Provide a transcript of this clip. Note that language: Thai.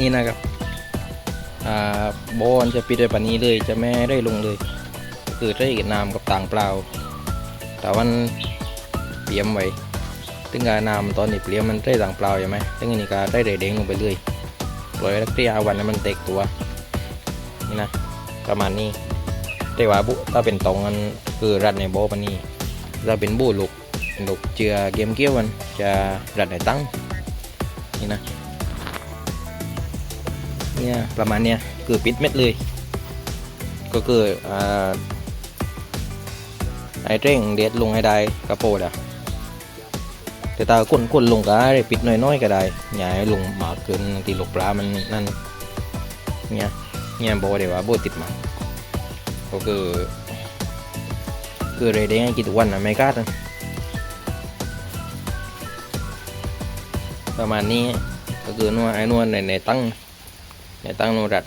นี่นะครับอ่าโบนจะปิดไว้ปานนี้เลยจะไม่ได้ลงเลย คือได้น้ำกับต่างเปล่า แต่วันเตรียมไว้ถึงการน้ำตอนนี้เปลี่ยนมันได้ต่างเปล่าใช่ไหมถึงอันนี้ก็ได้เด้งลงไปเรื่อยปล่อยไว้สักที่อาวันนั้นมันเตกตัวนี่นะประมาณนี้แต่ว่าบุถ้าเป็นตรงนั้นคือรัดในโบปานนี้ถ้าเป็นบูลูกลูกเจือเกมเกี้ยวมันจะรัดในตั้งนี่นะ เนี่ยประมาณเนี้ยคือปิดเม็ดเลย ก็คืออ่าไอเร่งเด็ดลงให้ได้กระโปดอะแต่ตาคนคนลงก็ได้ปิดน้อยๆก็ได้อย่าให้ลงมากเกินบางทีลูกปลามันนั่นเนี่ยเนี่ยโบเดี๋ยวว่าโบติดมาก็คือคือเรเด้งให้กินทุกวันนะไม่กล้านะประมาณนี้ก็คือนวดไอ้นวดในในตั้ง ในตั้งนวดรั